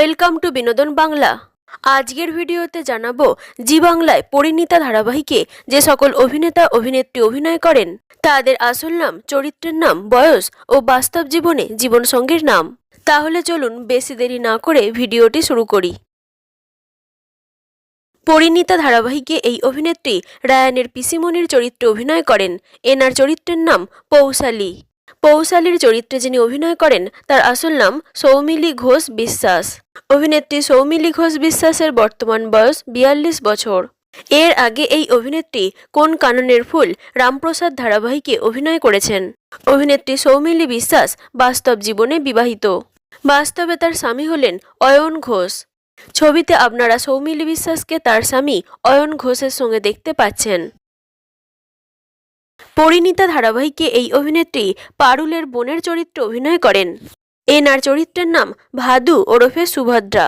Welcome to বিনোদন বাংলা। আজকের ভিডিওতে জানাব, জি বাংলায় পরিণীতা ধারাবাহিকে যে সকল অভিনেতা, অভিনেত্রী অভিনয় করেন, তাদের আসল নাম, চরিত্রের নাম, বয়স ও বাস্তব জীবনে জীবনসঙ্গীর নাম। তাহলে চলুন বেশি দেরি না করে ভিডিওটি শুরু করি। পরিণীতা ধারাবাহিকে এই অভিনেত্রী রায়ানের পিসিমণির চরিত্রে অভিনয় করেন। এনার চরিত্রের নাম পৌশালী। পৌশালীর চরিত্রে যিনি অভিনয় করেন, তার আসল নাম সৌমিলি ঘোষ বিশ্বাস। অভিনেত্রী সৌমিলি ঘোষ বিশ্বাসের বর্তমান বয়স বিয়াল্লিশ বছর। এর আগে এই অভিনেত্রী কোন কাননের ফুল রামপ্রসাদ ধারাবাহিকে অভিনয় করেছেন? অভিনেত্রী সৌমিলি বিশ্বাস বাস্তব জীবনে বিবাহিত। বাস্তবে তার স্বামী হলেন অয়ন ঘোষ। ছবিতে আপনারা সৌমিলি বিশ্বাসকে তার স্বামী অয়ন ঘোষের সঙ্গে দেখতে পাচ্ছেন। পরিণীতা ধারাবাহিকে এই অভিনেত্রী পারুলের বোনের চরিত্রে অভিনয় করেন। এনার চরিত্রের নাম ভাদু ওরফে সুভদ্রা।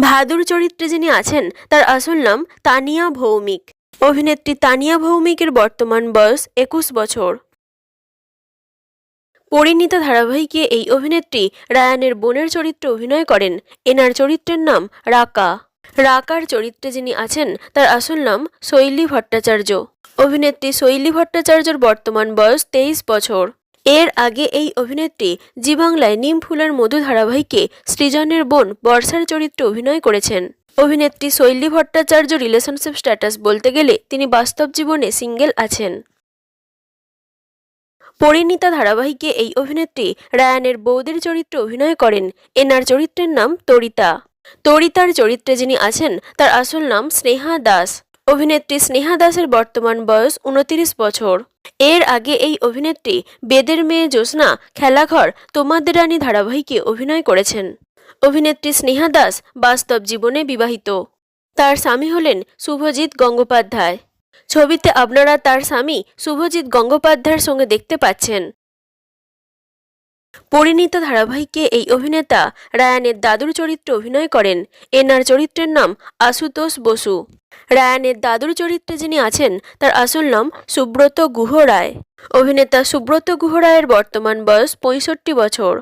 ভাদুর চরিত্রে যিনি আছেন, তার আসল নাম তানিয়া ভৌমিক। অভিনেত্রী তানিয়া ভৌমিকের বর্তমান বয়স একুশ বছর। পরিণীতা ধারাবাহিকে এই অভিনেত্রী রায়ানের বোনের চরিত্রে অভিনয় করেন। এনার চরিত্রের নাম রাকা। রাকার চরিত্রে যিনি আছেন, তার আসল নাম শৈলী ভট্টাচার্য। অভিনেত্রী শৈলী ভট্টাচার্যর বর্তমান বয়স তেইশ বছর। এর আগে এই অভিনেত্রী জি বাংলায় নিম ফুলের মধু ধারাবাহিকে সৃজনের বোন বর্ষার চরিত্রে অভিনয় করেছেন। অভিনেত্রী শৈলী ভট্টাচার্য রিলেশনশিপ স্ট্যাটাস বলতে গেলে তিনি বাস্তব জীবনে সিঙ্গেল আছেন। পরিণীতা ধারাবাহিকে এই অভিনেত্রী রায়ানের বৌদির চরিত্রে অভিনয় করেন। এনার চরিত্রের নাম তরিতা। তরিতার চরিত্রে যিনি আছেন, তার আসল নাম স্নেহা দাস। অভিনেত্রী স্নেহা দাসের বর্তমান বয়স উনতিরিশ বছর। এর আগে এই অভিনেত্রী বেদের মেয়ে জ্যোৎস্না খেলাঘর তোমাদের রানী ধারাবাহিকে অভিনয় করেছেন। অভিনেত্রী স্নেহা দাস বাস্তব জীবনে বিবাহিত। তার স্বামী হলেন শুভজিৎ গঙ্গোপাধ্যায়। ছবিতে আপনারা তার স্বামী শুভজিৎ গঙ্গোপাধ্যায়ের সঙ্গে দেখতে পাচ্ছেন। পরিণীতা ধারাবাহিকে এই অভিনেতা রায়ানের দাদুর চরিত্রে অভিনয় করেন। এনার চরিত্রের নাম আশুতোষ বসু। রায়ানের দাদুর চরিত্রে যিনি আছেন, তার আসল নাম সুব্রত গুহ রায় অভিনেতা সুব্রত গুহ রায়ের বর্তমান বয়স পঁয়ষট্টি বছর।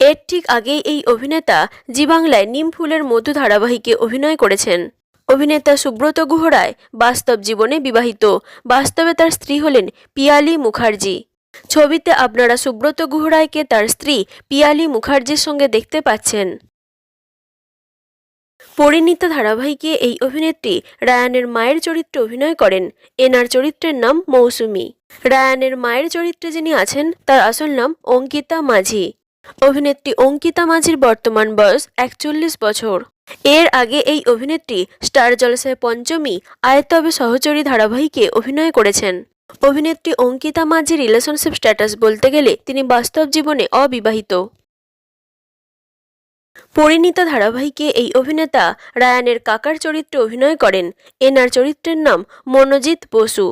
এর ঠিক আগেই এই অভিনেতা জি বাংলায় নিম ফুলের মধু ধারাবাহিকে অভিনয় করেছেন। অভিনেতা সুব্রত গুহ রায় বাস্তব জীবনে বিবাহিত। বাস্তবে তার স্ত্রী হলেন পিয়ালি মুখার্জি। ছবিতে আপনারা সুব্রত গুহ রায়কে তার স্ত্রী পিয়ালি মুখার্জির সঙ্গে দেখতে পাচ্ছেন। পরিণীতা ধারাবাহিকে এই অভিনেত্রী রায়ানের মায়ের চরিত্রে অভিনয় করেন। এনার চরিত্রের নাম মৌসুমী। রায়ানের মায়ের চরিত্রে যিনি আছেন, তার আসল নাম অঙ্কিতা মাঝি। অভিনেত্রী অঙ্কিতা মাঝির বর্তমান বয়স একচল্লিশ বছর। এর আগে এই অভিনেত্রী স্টার জলসায় পঞ্চমী আয়তবে সহচরী ধারাবাহিকে অভিনয় করেছেন। অভিনেত্রী অঙ্কিতা মাঝি রিলেশনশিপ স্ট্যাটাস বলতে গেলে তিনি বাস্তব জীবনে অবিবাহিত। পরিণীতা ধারাবাহিকে এই অভিনেতা রায়ানের কাকার চরিত্রে অভিনয় করেন। এনার চরিত্রের নাম মনোজিৎ বসু।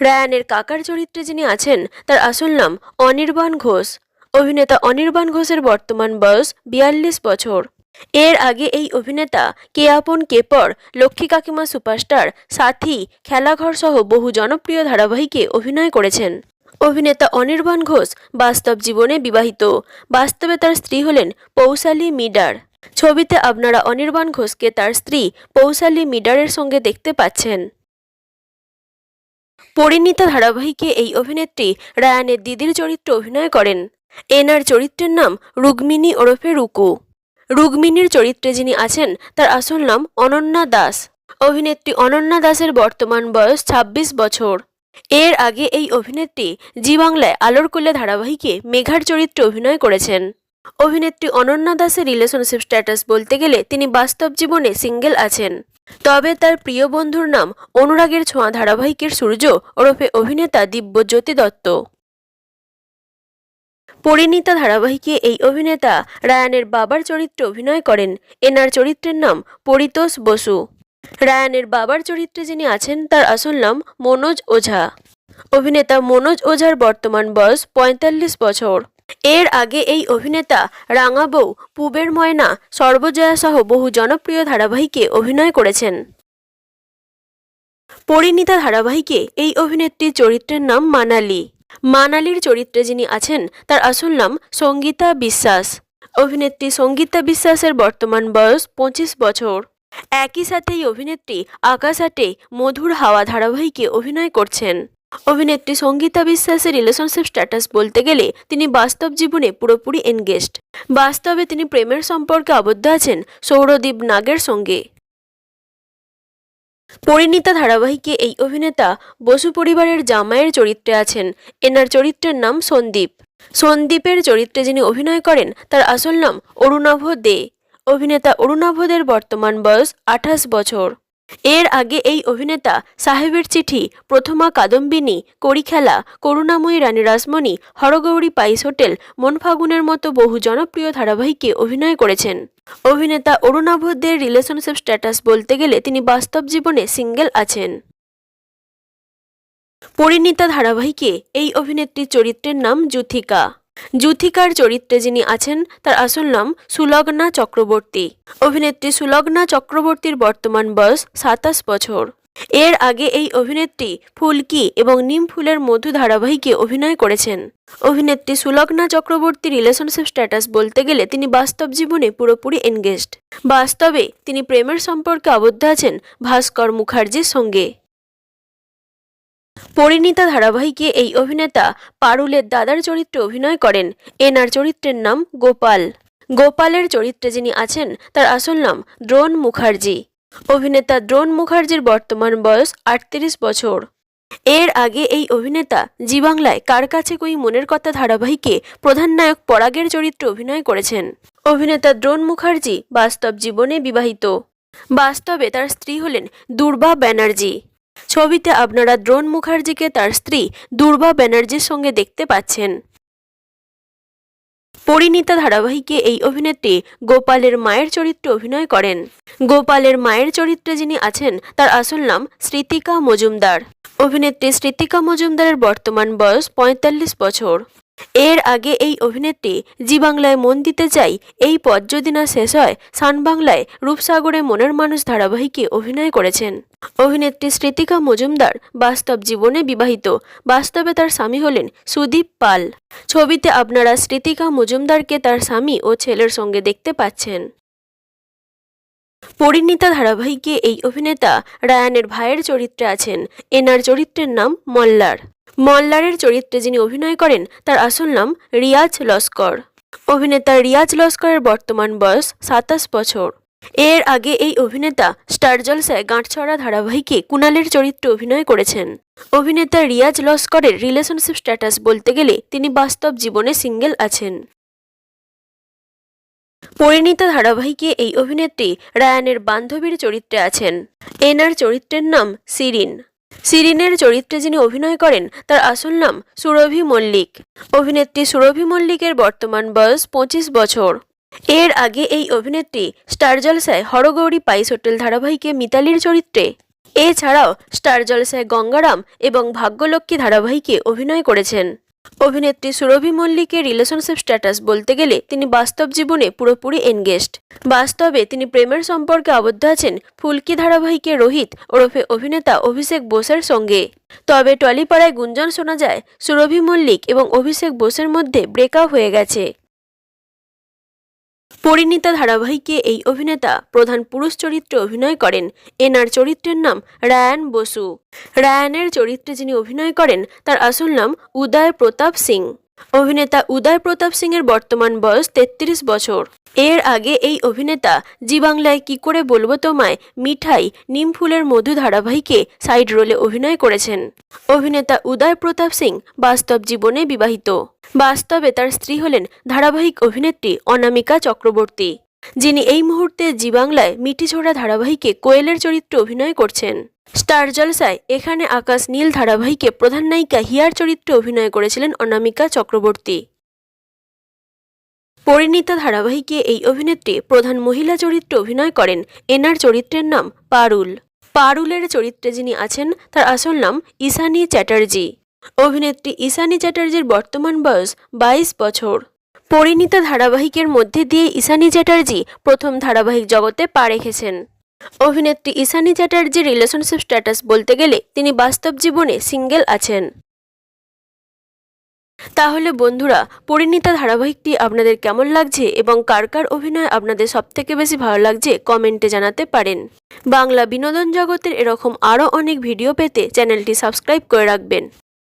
রায়ানের কাকার চরিত্রে যিনি আছেন, তার আসল নাম অনির্বাণ ঘোষ। অভিনেতা অনির্বাণ ঘোষের বর্তমান বয়স বিয়াল্লিশ বছর। এর আগে এই অভিনেতা কে আপন কে পর, লক্ষ্মী কাকিমা সুপারস্টার, সাথী, খেলাঘর সহ বহু জনপ্রিয় ধারাবাহিকে অভিনয় করেছেন। অভিনেতা অনির্বাণ ঘোষ বাস্তব জীবনে বিবাহিত। বাস্তবে তার স্ত্রী হলেন পৌশালী মিডার। ছবিতে আপনারা অনির্বাণ ঘোষকে তার স্ত্রী পৌশালী মিডারের সঙ্গে দেখতে পাচ্ছেন। পরিণীতা ধারাবাহিকে এই অভিনেত্রী রায়ানের দিদির চরিত্রে অভিনয় করেন। এনার চরিত্রের নাম রুক্মিণী ওরফে রুকু। রুক্মিণীর চরিত্রে যিনি আছেন, তার আসল নাম অনন্যা দাস। অভিনেত্রী অনন্যা দাসের বর্তমান বয়স ২৬ বছর। এর আগে এই অভিনেত্রী জি বাংলায় আলোর কোলে ধারাবাহিকে মেঘার চরিত্রে অভিনয় করেছেন। অভিনেত্রী অনন্যা দাসের রিলেশনশিপ স্ট্যাটাস বলতে গেলে তিনি বাস্তব জীবনে সিঙ্গেল আছেন। তবে তার প্রিয় বন্ধুর নাম অনুরাগের ছোঁয়া ধারাবাহিকের সূর্য ওরফে অভিনেতা দিব্যজ্যোতি দত্ত। পরিণীতা ধারাবাহিকে এই অভিনেতা রায়ানের বাবার চরিত্রে অভিনয় করেন। এনার চরিত্রের নাম পরিতোষ বসু। রায়ানের বাবার চরিত্রে যিনি আছেন, তার আসল নাম মনোজ ওঝা। অভিনেতা মনোজ ওঝার বর্তমান বয়স পঁয়তাল্লিশ বছর। এর আগে এই অভিনেতা রাঙা বউ, পুবের ময়না, সর্বজয়া সহ বহু জনপ্রিয় ধারাবাহিকে অভিনয় করেছেন। পরিণীতা ধারাবাহিকে এই অভিনেত্রীর চরিত্রের নাম মানালি। মানালির চরিত্রে যিনি আছেন, তার আসল নাম সঙ্গীতা বিশ্বাস। অভিনেত্রী সঙ্গীতা বিশ্বাসের বর্তমান বয়স পঁচিশ বছর। একই সাথে এই অভিনেত্রী আকাশ আটে মধুর হাওয়া ধারাবাহিকে অভিনয় করছেন। অভিনেত্রী সঙ্গীতা বিশ্বাসের রিলেশনশিপ স্ট্যাটাস বলতে গেলে তিনি বাস্তব জীবনে পুরোপুরি এনগেজড বাস্তবে তিনি প্রেমের সম্পর্কে আবদ্ধ আছেন সৌরদীপ নাগের সঙ্গে। পরিণীতা ধারাবাহিকে এই অভিনেতা বসু পরিবারের জামাইয়ের চরিত্রে আছেন। এনার চরিত্রের নাম সন্দীপ। সন্দীপের চরিত্রে যিনি অভিনয় করেন, তার আসল নাম অরুণাভ দে। অভিনেতা অরুণাভ দের বর্তমান বয়স আঠাশ বছর। এর আগে এই অভিনেতা সাহেবের চিঠি, প্রথমা কাদম্বিনী, কড়িখেলা, করুণাময়ী রানী রাসমণি, হরগৌরী পাইস হোটেল মন ফাগুনের মতো বহু জনপ্রিয় ধারাবাহিকে অভিনয় করেছেন। অভিনেতা অরুণাভদের রিলেশনশিপ স্ট্যাটাস বলতে গেলে তিনি বাস্তব জীবনে সিঙ্গেল আছেন। পরিণীতা ধারাবাহিকে এই অভিনেত্রীর চরিত্রের নাম জুথিকা। জুথিকার চরিত্রে যিনি আছেন, তার আসল নাম সুলগ্না চক্রবর্তী। অভিনেত্রী সুলগ্না চক্রবর্তীর বর্তমান বয়স সাতাশ বছর। এর আগে এই অভিনেত্রী ফুলকি এবং নিম ফুলের মধু ধারাবাহিকে অভিনয় করেছেন। অভিনেত্রী সুলগ্না চক্রবর্তী রিলেশনশিপ স্ট্যাটাস বলতে গেলে তিনি বাস্তব জীবনে পুরোপুরি এনগেজড বাস্তবে তিনি প্রেমের সম্পর্কে আবদ্ধ আছেন ভাস্কর মুখার্জির সঙ্গে। পরিণীতা ধারাবাহিকে এই অভিনেতা পারুলের দাদার চরিত্রে অভিনয় করেন। এনার চরিত্রের নাম গোপাল। গোপালের চরিত্রে যিনি আছেন, তার আসল নাম দ্রোণ মুখার্জি। অভিনেতা দ্রোণ মুখার্জির বর্তমান বয়স আটত্রিশ বছর। এর আগে এই অভিনেতা জি বাংলায় কার কাছে কই মনের কথা ধারাবাহিকে প্রধান নায়ক পরাগের চরিত্রে অভিনয় করেছেন। অভিনেতা দ্রোণ মুখার্জি বাস্তব জীবনে বিবাহিত। বাস্তবে তার স্ত্রী হলেন দুর্বা ব্যানার্জি। ছবিতে আপনারা দ্রোণ মুখার্জিকে তার স্ত্রী দুর্বা ব্যানার্জির সঙ্গে দেখতে পাচ্ছেন। পরিণীতা ধারাবাহিকে এই অভিনেত্রী গোপালের মায়ের চরিত্রে অভিনয় করেন। গোপালের মায়ের চরিত্রে যিনি আছেন, তার আসল নাম স্মৃতিকা মজুমদার। অভিনেত্রী স্মৃতিকা মজুমদারের বর্তমান বয়স পঁয়তাল্লিশ বছর। এর আগে এই অভিনেত্রী জি বাংলায় মন দিতে চাই, এই পদ যদি না শেষ হয় সান বাংলায় রূপসাগরে মনের মানুষ ধারাবাহিকে অভিনয় করেছেন। অভিনেত্রী স্মৃতিকা মজুমদার বাস্তব জীবনে বিবাহিত, বাস্তবে তার স্বামী হলেন সুদীপ পাল। ছবিতে আপনারা স্মৃতিকা মজুমদারকে তার স্বামী ও ছেলের সঙ্গে দেখতে পাচ্ছেন। পরিণীতা ধারাবাহিকে এই অভিনেতা রায়ানের ভাইয়ের চরিত্রে আছেন। এনার চরিত্রের নাম মল্লার। মল্লারের চরিত্রে যিনি অভিনয় করেন, তার আসল নাম রিয়াজ লস্কর। অভিনেতা রিয়াজ লস্করের বর্তমান বয়স সাতাশ বছর। এর আগে এই অভিনেতা স্টার জলসায় গাঁটছড়া ধারাবাহিকে কুণালের চরিত্রে অভিনয় করেছেন। অভিনেতা রিয়াজ লস্করের রিলেশনশিপ স্ট্যাটাস বলতে গেলে তিনি বাস্তব জীবনে সিঙ্গেল আছেন। পরিণীতা ধারাবাহিকে এই অভিনেত্রী রায়ানের বান্ধবীর চরিত্রে আছেন। এনার চরিত্রের নাম সিরিন সিরিনের চরিত্রে যিনি অভিনয় করেন, তার আসল নাম সুরভি মল্লিক। অভিনেত্রী সুরভি মল্লিকের বর্তমান বয়স পঁচিশ বছর। এর আগে এই অভিনেত্রী স্টার জলসায় হরগৌরী পাইস হোটেল ধারাবাহিকে মিতালির চরিত্রে। এছাড়াও স্টার জলসায় গঙ্গারাম এবং ভাগ্যলক্ষ্মী ধারাবাহিকে অভিনয় করেছেন। অভিনেত্রী সুরভি মল্লিকের রিলেশনশিপ স্ট্যাটাস বলতে গেলে তিনি বাস্তব জীবনে পুরোপুরি এনগেজড বাস্তবে তিনি প্রেমের সম্পর্কে আবদ্ধ আছেন ফুলকি ধারাবাহিকে রোহিত ওরফে অভিনেতা অভিষেক বোসের সঙ্গে। তবে টলিপাড়ায় গুঞ্জন শোনা যায়, সুরভি মল্লিক এবং অভিষেক বোসের মধ্যে ব্রেকআপ হয়ে গেছে। পরিণীতা ধারাবাহিকে এই অভিনেতা প্রধান পুরুষ চরিত্রে অভিনয় করেন। এনার চরিত্রের নাম রায়ান বসু। রায়ানের চরিত্রে যিনি অভিনয় করেন, তার আসল নাম উদয় প্রতাপ সিং। অভিনেতা উদয় প্রতাপ সিং এর বর্তমান বয়স তেত্রিশ বছর। এর আগে এই অভিনেতা জি বাংলায় কি করে বলব তোমায়, মিঠাই নিম ফুলের মধু ধারাবাহিকে সাইড রোলে অভিনয় করেছেন। অভিনেতা উদয় প্রতাপ সিং বাস্তব জীবনে বিবাহিত। বাস্তবে তার স্ত্রী হলেন ধারাবাহিক অভিনেত্রী অনামিকা চক্রবর্তী। যিনি এই মুহূর্তে জি বাংলায় মিঠিঝোড়া ধারাবাহিকে কোয়েলের চরিত্রে অভিনয় করছেন। স্টার জলসায় এখানে আকাশ নীল ধারাবাহিকে প্রধান নায়িকা হিয়ার চরিত্রে অভিনয় করেছিলেন অনামিকা চক্রবর্তী। পরিণীতা ধারাবাহিকে এই অভিনেত্রী প্রধান মহিলা চরিত্রে অভিনয় করেন। এনার চরিত্রের নাম পারুল। পারুলের চরিত্রে যিনি আছেন, তার আসল নাম ঈশানী চ্যাটার্জি। অভিনেত্রী ঈশানী চ্যাটার্জির বর্তমান বয়স বাইশ বছর। পরিণীতা ধারাবাহিকের মধ্যে দিয়ে ঈশানী চ্যাটার্জি প্রথম ধারাবাহিক জগতে পা রেখেছেন। অভিনেত্রী ঈশানী চ্যাটার্জির রিলেশনশিপ স্ট্যাটাস বলতে গেলে তিনি বাস্তব জীবনে সিঙ্গেল আছেন। তাহলে বন্ধুরা, পরিণীতা ধারাবাহিকটি আপনাদের কেমন লাগছে এবং কার কার অভিনয় আপনাদের সবথেকে বেশি ভালো লাগছে কমেন্টে জানাতে পারেন। বাংলা বিনোদন জগতের এরকম আরও অনেক ভিডিও পেতে চ্যানেলটি সাবস্ক্রাইব করে রাখবেন।